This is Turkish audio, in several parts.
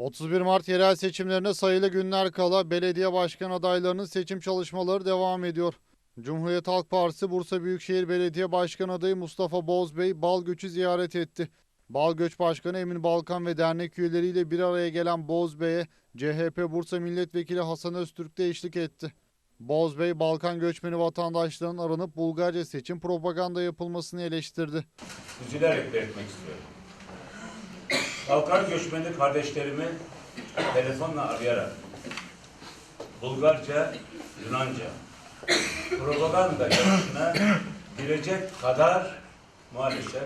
31 Mart yerel seçimlerine sayılı günler kala belediye başkan adaylarının seçim çalışmaları devam ediyor. Cumhuriyet Halk Partisi Bursa Büyükşehir Belediye Başkan adayı Mustafa Bozbey Balgöç'ü ziyaret etti. Balgöç Başkanı Emin Balkan ve dernek üyeleriyle bir araya gelen Bozbey'e CHP Bursa Milletvekili Hasan Öztürk de eşlik etti. Bozbey, Balkan göçmeni vatandaşların aranıp Bulgarca seçim propaganda yapılmasını eleştirdi. üzülerek belirtmek istiyorum. Balkan göçmeni kardeşlerimi telefonla arayarak Bulgarca, Yunanca propaganda yarışına girecek kadar maalesef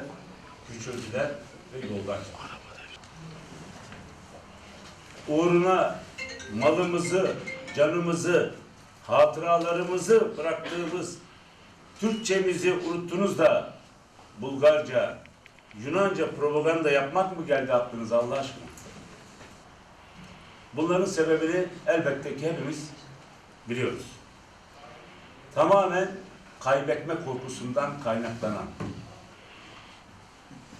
küçüldüler ve yoldan çıktılar. Uğruna malımızı, canımızı, hatıralarımızı bıraktığımız Türkçemizi unuttunuz da Bulgarca, Yunanca propaganda yapmak mı geldi aklınıza Allah aşkına? Bunların sebebini elbette ki hepimiz biliyoruz. Tamamen kaybetme korkusundan kaynaklanan.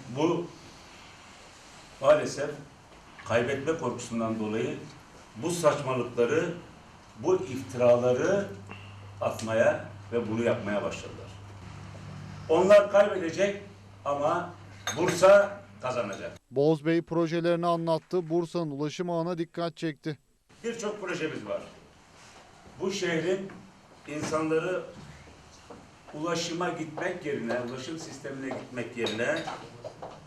Bu maalesef kaybetme korkusundan dolayı bu saçmalıkları, bu iftiraları atmaya ve bunu yapmaya başladılar. Onlar kaybedecek ama Bursa kazanacak. Bozbey projelerini anlattı, Bursa'nın ulaşım ağına dikkat çekti. Birçok projemiz var. Bu şehrin insanları ulaşıma gitmek yerine, ulaşım sistemine gitmek yerine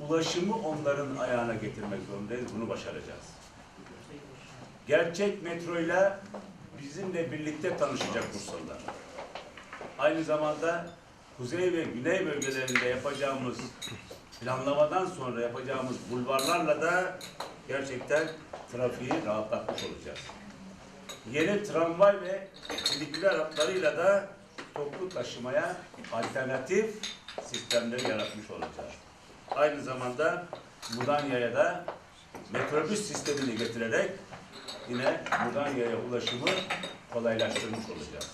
ulaşımı onların ayağına getirmek zorundayız. Bunu başaracağız. Gerçek metroyla bizimle birlikte tanışacak Bursalılar. Aynı zamanda kuzey ve güney bölgelerinde yapacağımız planlamadan sonra yapacağımız bulvarlarla da gerçekten trafiği rahatlatmış olacağız. Yeni tramvay ve filiküler hatlarıyla da toplu taşımaya alternatif sistemleri yaratmış olacağız. Aynı zamanda Mudanya'ya da metrobüs sistemini getirerek yine Mudanya'ya ulaşımı kolaylaştırmış olacağız.